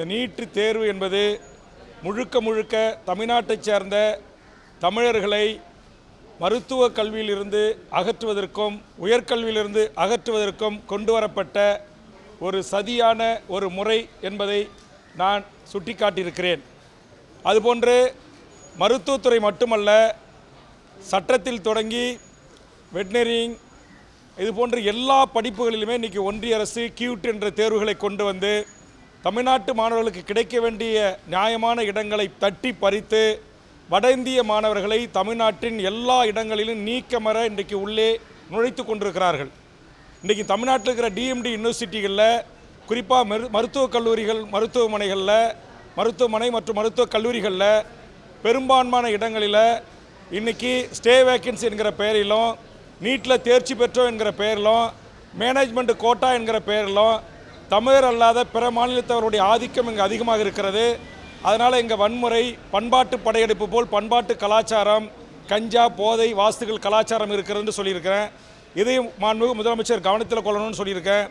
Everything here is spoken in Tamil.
இந்த நீட்டு தேர்வு என்பது முழுக்க முழுக்க தமிழ்நாட்டைச் சேர்ந்த தமிழர்களை மருத்துவ கல்வியிலிருந்து அகற்றுவதற்கும் உயர்கல்வியிலிருந்து அகற்றுவதற்கும் கொண்டு வரப்பட்ட ஒரு சதியான ஒரு முறை என்பதை நான் சுட்டிக்காட்டியிருக்கிறேன். அதுபோன்று மருத்துவத்துறை மட்டுமல்ல சட்டத்தில் தொடங்கி வெட்னரிங் இது போன்ற எல்லா படிப்புகளிலுமே இன்றைக்கி ஒன்றிய அரசு கியூட் என்ற தேர்வுகளை கொண்டு வந்து தமிழ்நாட்டு மாணவர்களுக்கு கிடைக்க வேண்டிய நியாயமான இடங்களை தட்டி பறித்து வட இந்திய மாணவர்களை தமிழ்நாட்டின் எல்லா இடங்களிலும் நீக்கமர இன்றைக்கு உள்ளே நுழைத்து கொண்டிருக்கிறார்கள். இன்றைக்கி தமிழ்நாட்டில் இருக்கிற டிஎம்டி யூனிவர்சிட்டிகளில் குறிப்பாக மரு மருத்துவக் கல்லூரிகள் மருத்துவமனைகளில் மருத்துவமனை மற்றும் மருத்துவக் கல்லூரிகளில் பெரும்பான்மையான இடங்களில் இன்றைக்கி ஸ்டே வேக்கன்சி என்கிற பெயரிலும் நீட்டில் தேர்ச்சி பெற்றோம் என்கிற பெயரிலும் மேனேஜ்மெண்ட் கோட்டா என்கிற பெயரிலும் தமிழர் அல்லாத பிற மாநிலத்தவருடைய ஆதிக்கம் இங்கே அதிகமாக இருக்கிறது. அதனால் இங்கே வன்முறை பண்பாட்டு படையெடுப்பு போல் பண்பாட்டு கலாச்சாரம் கஞ்சா போதை வாஸ்துகள் கலாச்சாரம் இருக்கிறதுன்னு சொல்லியிருக்கிறேன். இதையும் மாண்புமிகு முதலமைச்சர் கவனத்தில் கொள்ளணும்னு சொல்லியிருக்கேன்.